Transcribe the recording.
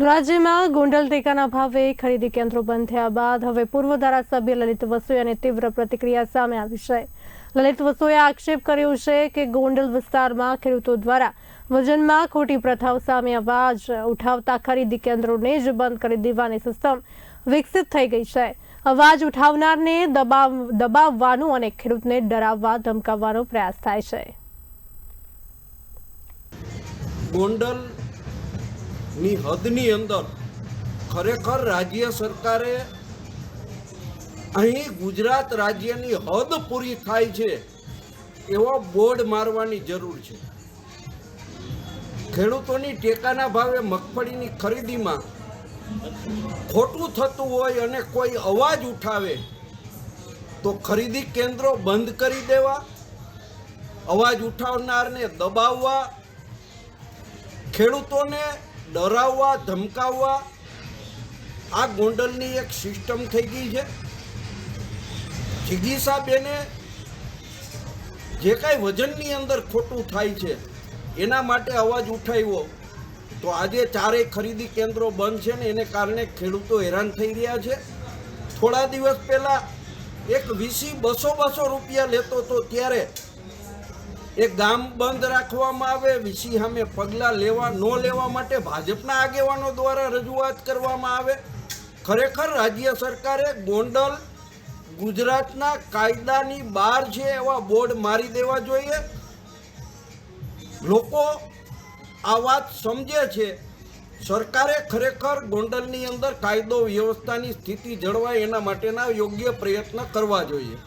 રાજ્યમાં ગોંડલ ટેકાના ભાવે ખરીદી કેન્દ્રો બંધ થયા બાદ હવે પૂર્વ ધારાસભ્ય લલિત વસોયાની તીવ્ર પ્રતિક્રિયા સામે આવી છે. લલિત વસોયા આક્ષેપ કર્યો છે કે ગોંડલ વિસ્તારમાં ખેડૂતો દ્વારા વજનમાં ખોટી પ્રથાઓ સામે અવાજ ઉઠાવતા ખરીદી કેન્દ્રોને જ બંધ કરી દેવાની સિસ્ટમ વિકસિત થઈ ગઈ છે. અવાજ ઉઠાવનારને દબાવ, દબાવવાનું અને ખેડૂતને ડરાવવા ધમકાવવાનો પ્રયાસ થાય છે. ગોંડલની હદની અંદર ખરેખર રાજ્ય સરકારે અહીં ગુજરાત રાજ્યની હદ પૂરી થાય છે એવો બોર્ડ મારવાની જરૂર છે. ખેડૂતોની ટેકાના ભાવે મગફળીની ખરીદીમાં ખોટું થતું હોય અને કોઈ અવાજ ઉઠાવે તો ખરીદી કેન્દ્રો બંધ કરી દેવા, અવાજ ઉઠાવનારને દબાવવા, ખેડૂતોને ડરાવવા, ધમકાવવા, આ ગોંડલની એક સિસ્ટમ થઈ ગઈ છે. જિગીસાબેને જે કાંઈ વજનની અંદર ખોટું થાય છે, એના માટે અવાજ ઉઠાવ્યો. તો આજે ચારેય ખરીદી કેન્દ્રો બંધ છે ને, એને કારણે ખેડૂતો હેરાન થઈ રહ્યા છે. થોડા દિવસ પહેલાં એક વીસી બસો બસો રૂપિયા લેતો હતો ત્યારે એ ગામ બંધ રાખવામાં આવે વિસી સામે પગલાં લેવા, ન લેવા માટે ભાજપના આગેવાનો દ્વારા રજૂઆત કરવામાં આવે. ખરેખર રાજ્ય સરકારે ગોંડલ, ગુજરાતના કાયદાની બહાર છે એવા બોર્ડ મારી દેવા જોઈએ. લોકો આ વાત સમજે છે. સરકારે ખરેખર ગોંડલની અંદર કાયદો વ્યવસ્થાની સ્થિતિ જળવાય એના માટેના યોગ્ય પ્રયત્ન કરવા જોઈએ.